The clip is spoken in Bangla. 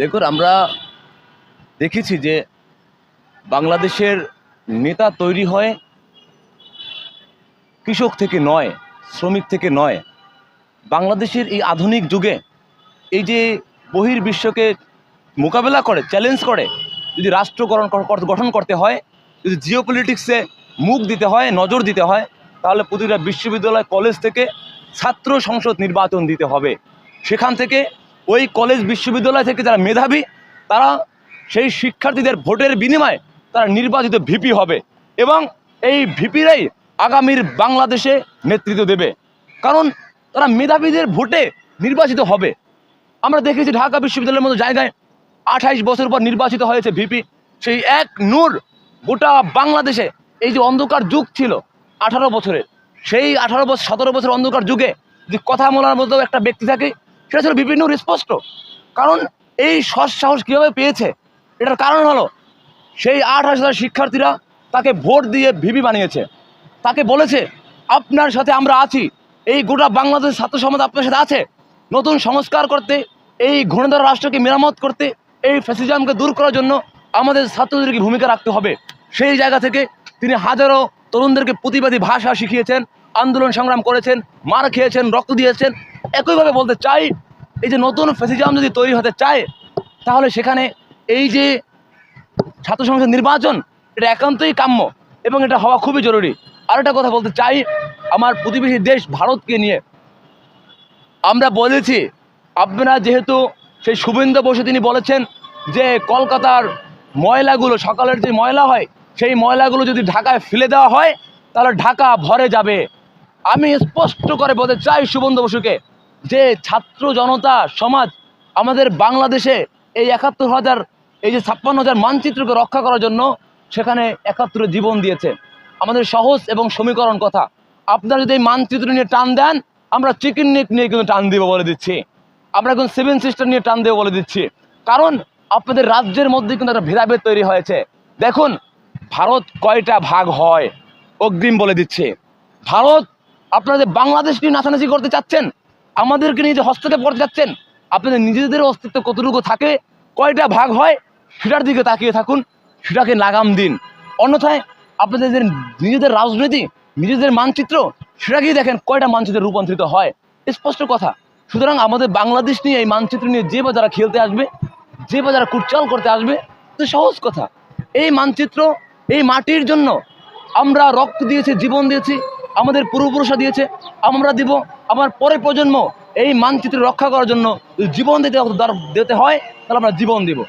দেখুন, আমরা দেখেছি যে বাংলাদেশের নেতা তৈরি হয় কৃষক থেকে নয়, শ্রমিক থেকে নয়। বাংলাদেশের এই আধুনিক যুগে এই যে বহির্বিশ্বকে মোকাবেলা করে চ্যালেঞ্জ করে, যদি রাষ্ট্রকরণ কর- কর- গঠন করতে হয়, যদি জিও পলিটিক্সে মুখ দিতে হয়, নজর দিতে হয়, তাহলে প্রতিটা বিশ্ববিদ্যালয় কলেজ থেকে ছাত্র সংসদ নির্বাচন দিতে হবে। সেখান থেকে ওই কলেজ বিশ্ববিদ্যালয় থেকে যারা মেধাবী, তারা সেই শিক্ষার্থীদের ভোটের বিনিময়ে তারা নির্বাচিত ভিপি হবে এবং এই ভিপিরাই আগামীর বাংলাদেশে নেতৃত্ব দেবে। কারণ তারা মেধাবীদের ভোটে নির্বাচিত হবে। আমরা দেখেছি ঢাকা বিশ্ববিদ্যালয়ের মতো জায়গায় আঠাইশ বছর পর নির্বাচিত হয়েছে ভিপি। সেই এক নূর গোটা বাংলাদেশে এই যে অন্ধকার যুগ ছিল আঠারো বছরের, সেই আঠারো বছর সতেরো বছর অন্ধকার যুগে যে কথা বলার মতো একটা ব্যক্তি থাকে সেটা ছিল বিভিন্ন স্পষ্ট কারণ এই সৎ সাহস কীভাবে পেয়েছে? এটার কারণ হলো, সেই আট হাজার শিক্ষার্থীরা তাকে ভোট দিয়ে ভিপি বানিয়েছে। তাকে বলেছে, আপনার সাথে আমরা আছি। এই গোটা বাংলাদেশ ছাত্র সমাজ আপনার সাথে আছে। নতুন সংস্কার করতে, এই ঘূর্ণিধর রাষ্ট্রকে মেরামত করতে, এই ফ্যাসিজমকে দূর করার জন্য আমাদের ছাত্রদেরকে ভূমিকা রাখতে হবে। সেই জায়গা থেকে তিনি হাজারো তরুণদেরকে প্রতিবাদী ভাষা শিখিয়েছেন, আন্দোলন সংগ্রাম করেছেন, মার খেয়েছেন, রক্ত দিয়েছেন। একইভাবে বলতে চাই, এই যে নতুন ফ্যাসিজম যদি তৈরি হতে চায় তাহলে সেখানে এই যে ছাত্র সংসদ নির্বাচন, এটা একান্তই কাম্য এবং এটা হওয়া খুবই জরুরি। আর একটা কথা বলতে চাই, আমার প্রতিবেশী দেশ ভারতকে নিয়ে। আমরা বলেছি, আপনারা যেহেতু সেই শুভেন্দু বসু তিনি বলেছেন যে কলকাতার ময়লাগুলো, সকালের যে ময়লা হয়, সেই ময়লাগুলো যদি ঢাকায় ফেলে দেওয়া হয়, তাহলে ঢাকা ভরে যাবে। আমি স্পষ্ট করে বলতে চাই শুভেন্দু বসুকে যে ছাত্র জনতা, সমাজ, আমাদের বাংলাদেশে এই একাত্তর হাজার, এই যে ছাপ্পান্ন হাজার মানচিত্রকে রক্ষা করার জন্য সেখানে একাত্তরে জীবন দিয়েছে। আমাদের সহজ এবং সমীকরণ কথা। আপনারা যদি এই মানচিত্র নিয়ে টান দেন, আমরা চিকেন নেক নিয়ে কিন্তু টান দিব বলে দিচ্ছি। আমরা এখন সেভেন সিস্টার নিয়ে টান দেবো বলে দিচ্ছি। কারণ আপনাদের রাজ্যের মধ্যে কিন্তু একটা ভেদাভেদ তৈরি হয়েছে। দেখুন, ভারত কয়টা ভাগ হয়? অগ্রিম বলে দিচ্ছে। ভারত আপনাদের বাংলাদেশ নিয়ে নাচানাচি করতে চাচ্ছেন আমাদেরকে নিয়ে যে হস্তক্ষেপ করতে চাচ্ছেন আপনাদের নিজেদের অস্তিত্ব কতটুকু থাকে, কয়টা ভাগ হয়, সেটার দিকে তাকিয়ে থাকুন, সেটাকে লাগাম দিন। অন্যথায় আপনাদের যে নিজেদের রাজনীতি, নিজেদের মানচিত্র, সেটাকেই দেখেন কয়টা মানচিত্রে রূপান্তরিত হয়। স্পষ্ট কথা, সুতরাং আমাদের বাংলাদেশ নিয়ে এই মানচিত্র নিয়ে যে বা যারা খেলতে আসবে, যে বা যারা কুটচাল করতে আসবে তো সহজ কথা। এই মানচিত্র, এই মাটির জন্য আমরা রক্ত দিয়েছি, জীবন দিয়েছি আমাদের পূর্বপুরুষরা দিয়েছে, আমরা দিব। আমার পরের প্রজন্ম এই মানচিত্র রক্ষা করার জন্য জীবন দিতে দিতে হয়, তাহলে আমরা জীবন দিব।